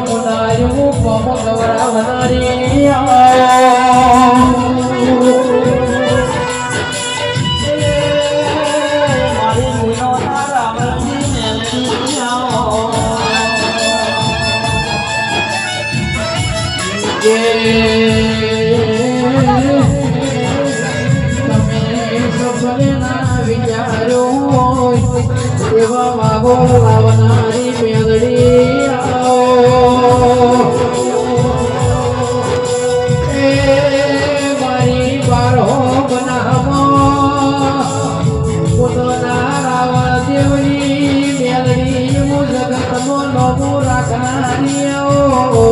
મુનાયું પમ ગવરાવનારી મારી એવા માગો લાવનારી નમો રાખનારી આવો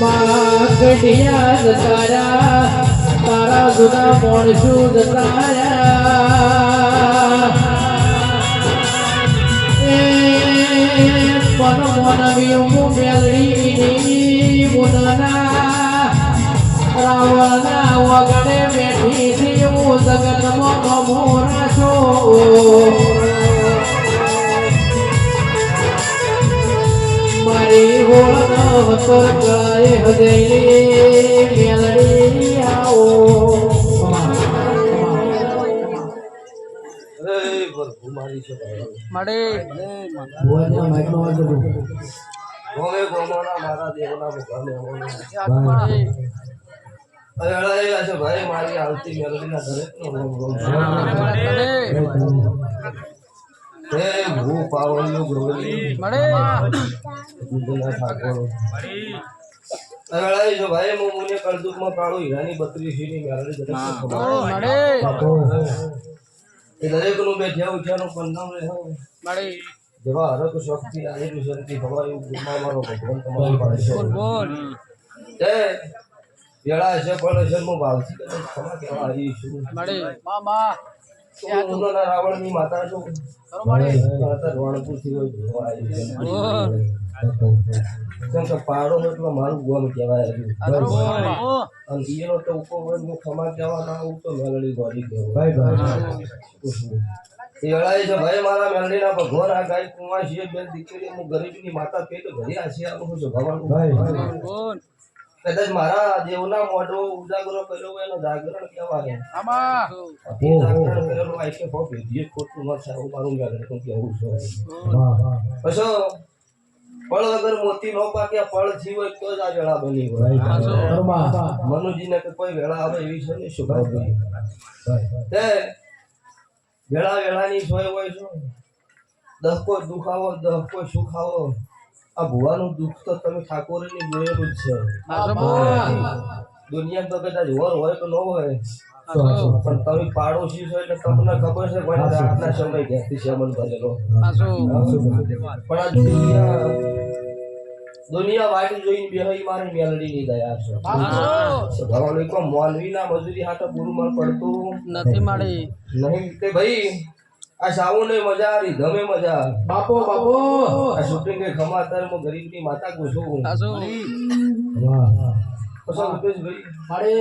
માગડિયા તારા જુદા મોણસું જતારા એ મન મન વિયું મેલડી મુદના રાવણના વગડે બેઠી થી હું જગતમાં મોરા છો મારી હોળનો હતો ગાય હૃદય મેલડી આવો ભુવાજીના માઇકમાં વાંચો ગોમે ગોમોના મારા દેવના મુખાને અરેડા છે ભાઈ મારી આવતી મેલડીના છે. હે ભૂ પાવળિયો ગોવલી ભાઈ હું મુને કળદુકમાં કાળો હીરાની મેલડી. બાપો એ દરેકનું બે જ્યાં ઉઠ્યાનું પન્નામ રહે. જેવા હરક શક્તિ આવેલી શક્તિ હવા એવું મારો ભગવાન તમારી પાસે. વેળા છે પણ છે. હું ભાવથી કદાચ ક્ષમા કહેવા આવી છું હું ઉનાના રાવણની માતા છું? માતા રણપુરથી હોય જોવા આવી છું. કેમ કે પાડો હોય મારું ગોમ કહેવાય અને ઈનો તો હોય હું ક્ષમા કહેવા ના આવું તો મેલડી ગોળી કહેવાય. એ વેળાએ છે ભાઈ મારા મેલડીના ભગવાન આ ગાય કુંવા છે બે દીકરી હું ગરીબની માતા પેટ ભર્યા છે આવું છું ભગવાન કદાચ મારા દેવના મોઢો ઉજાગરો કર્યો હોય એનો જાગરણ કહેવાય. તે જાગરણ કરેલું આ છે બહુ ભેદીએ ખોટું ન સારું મારું જાગરણ કહેવું છે પછો ફળ વગર મોતી નો પાકે ફળ જીવ હોય તો જ આ વેળા બની હોય મનુજીને કે કોઈ વેળા આવે એવી છે ને શુભાજી તે વેળા વેળાની સોય હોય છે. દહકો દુખાવો દહકો સુખાવો. આ ભુવાનું દુઃખ તો તમે ઠાકોરની જોયેલું જ છે. દુનિયા તો કદાચ વર હોય તો ન હોય. પણ તમે પાડોશી છો એટલે તમને ખબર છે પણ રાતના સમય ક્યાંથી શમન કરેલો. પણ આ દુનિયા દુનિયા વાટી જોઈને બેહી મારી મેલડી ની દયા છે. ભગવાન કોઈ મોલવી ના મજૂરી હાથે પૂરું માં પડતું નથી મળી નહીં કે ભાઈ આ સાવુ ને મજા આવી ગમે ધમે મજા બાપો બાપો. આ શૂટિંગ કે ખમાતર મો ગરીબની માતા કુશું કશો રૂપેશ ભાઈ મળે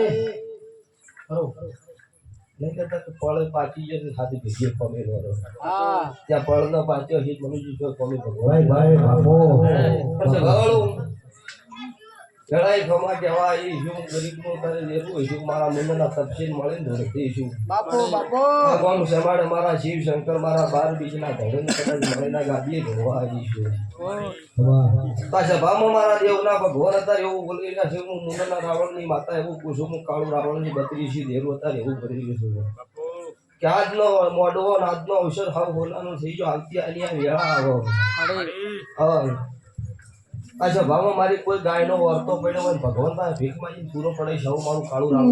ખરો. નહીં કરતા તો પળ પાછી જશે સાથે ભેગી પમે વાળો. હા. ત્યાં પળ ન પાચ્યો છે મનુજી જો પમે ભાઈ ભાઈ બાપો. ગળું ગળાઈ ખમા કહેવા એ તારે લેવું મારા તપસીલ મળે ને ધરતી શું? બાપો બાપો! આ ગામ મારા શિવ શંકર મારા બાર બીજના ધરણ કદાચ મળીના ગાદીએ ભરવા આવી છું સભામાં મારા દેવના ભગવાન હતા એવું બોલી છે હું મુંડના રાવણની માતા એવું પૂછું હું કાળું રાવણની બત્રી છે દેરું હતા એવું કરી રહ્યો છું. કે આજનો મોડવો ને આજનો અવસર હાવ બોલાનો થઈ જો આવતી આલી આ વેળા આવો. હા અચ્છા ભાવમાં મારી કોઈ ગાયનો વર્તો પડ્યો હોય ભગવાન પાસે ભીખ માંગીને પૂરો પડે છે મારું કાળું રામ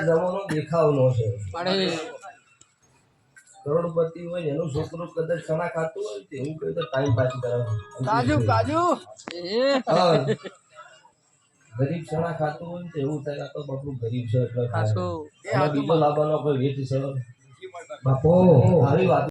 જમાનો દેખાવનો છે કરોડપતિ હોય એનું છોકરો કદાચ ચણા ખાતું હોય તેવું એવું કહ્યું તો ટાઈમ પાસ કાજુ કાજુ. હા. ગરીબ સણા ખાતું હોય ને એવું થાય તો બાપુ ગરીબ છે એટલે બીજો લાવવાનો કોઈ વેચ છે. બાપો આવી વાત